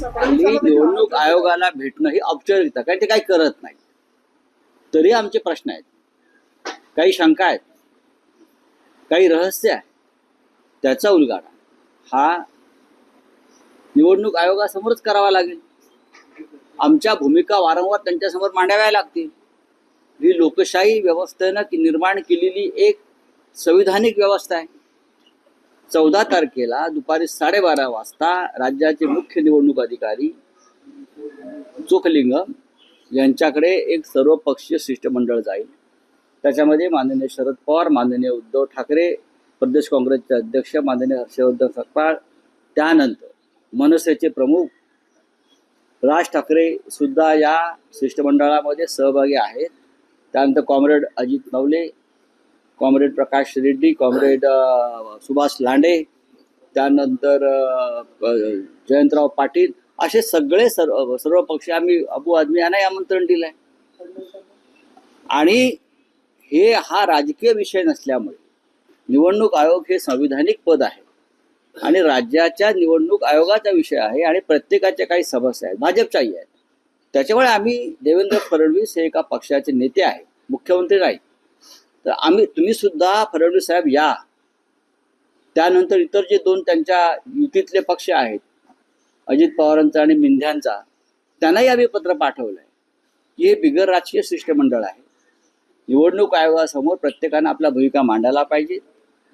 निवडणूक आयोगाला भेटणं ही औपचारिकता कारण ते काही करत नाही. तरी आमचे प्रश्न आहेत. काही शंका आहेत. काही रहस्य आहे. त्याचा उलगाडा. हा निवडणूक आयोगासमोरच करावा लागेल. आमच्या भूमिका वारंवार त्यांच्यासमोर मांडाव्या लागतील. ही लोकशाही व्यवस्थेनं की निर्माण केलेली एक संविधानिक व्यवस्था आहे. चौदा तारखेला दुपारी साडेबारा वाजता राज्याचे मुख्य निवडणूक अधिकारी चोखलिंग यांच्याकडे एक सर्वपक्षीय शिष्टमंडळ जाईल. त्याच्यामध्ये माननीय शरद पवार माननीय उद्धव ठाकरे प्रदेश काँग्रेसचे अध्यक्ष माननीय हर्षवर्धन सकपाळ त्यानंतर मनसेचे प्रमुख राज ठाकरे सुद्धा या शिष्टमंडळामध्ये सहभागी आहेत. त्यानंतर comrade Ajit Navale comrade Prakash Reddy comrade Subhash Lande त्यानंतर जयंतराव पाटील असे सगळे सर्व सर्व पक्ष आम्ही अबू आदमी यांनाही आमंत्रण दिलं आहे आणि हे हा राजकीय विषय नसल्यामुळे निवडणूक आयोग हे संविधानिक पद आहे. आणि राज्याच्या निवडणूक आयोगाचा विषय आहे आणि प्रत्येकाच्या काही समस्या आहेत. भाजपच्याही आहेत. त्याच्यामुळे आम्ही देवेंद्र फडणवीस हे एका पक्षाचे नेते आहेत. मुख्यमंत्री नाही तर आम्ही तुम्ही सुद्धा फडणवीस साहेब या. त्यानंतर इतर जे दोन त्यांच्या युतीतले पक्ष आहेत अजित पवारांचा आणि मिंध्यांचा त्यांनाही आम्ही पत्र पाठवलं आहे की हे बिगर राजकीय शिष्टमंडळ आहे. निवडणूक आयोगासमोर प्रत्येकानं आपल्या भूमिका मांडायला पाहिजे.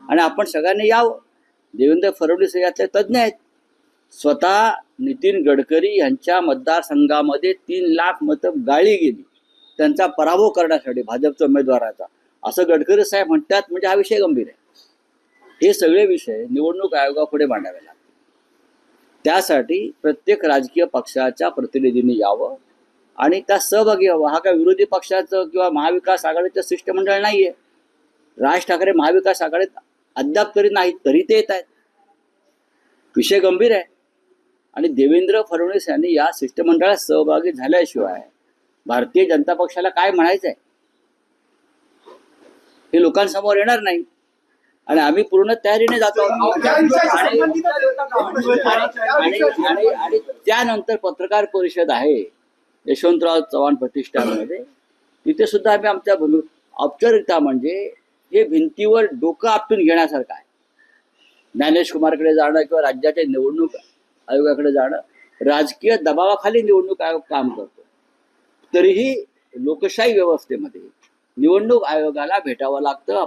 आणि आपण सगळ्यांनी यावं देवेंद्र फडणवीस यातले तज्ज्ञ आहेत. स्वतः नितीन गडकरी यांच्या मतदारसंघामध्ये तीन लाख मतं गाळी गेली. त्यांचा पराभव करण्यासाठी भाजपच्या उमेदवाराचा. असं गडकरी साहेब म्हणतात म्हणजे हा विषय गंभीर आहे. हे सगळे विषय निवडणूक आयोगापुढे मांडावे लागतील. त्यासाठी प्रत्येक राजकीय पक्षाच्या प्रतिनिधींनी यावं आणि त्या सहभागी व्हावं. हा काय विरोधी पक्षाचं किंवा महाविकास आघाडीचं शिष्टमंडळ नाहीये. राज ठाकरे महाविकास आघाडीत अद्याप तरी नाहीत तरी ते येत आहेत. विषय गंभीर आहे. आणि देवेंद्र फडणवीस यांनी या शिष्टमंडळात सहभागी झाल्याशिवाय भारतीय जनता पक्षाला काय म्हणायचं आहे हे लोकांसमोर येणार नाही. आणि आम्ही पूर्ण तयारीने जातो. आणि त्यानंतर पत्रकार परिषद आहे यशवंतराव चव्हाण प्रतिष्ठानमध्ये. तिथे सुद्धा आम्ही आमच्या भूमी औपचारिकता म्हणजे हे भिंतीवर डोकं आपटून घेण्यासारखं आहे. ज्ञानेश कुमारकडे जाणं किंवा राज्याच्या निवडणूक आयोगाकडे जाणं राजकीय दबावाखाली निवडणूक आयोग काम करतो. तरीही लोकशाही व्यवस्थेमध्ये निवडणूक आयोगाला भेटावं लागतं.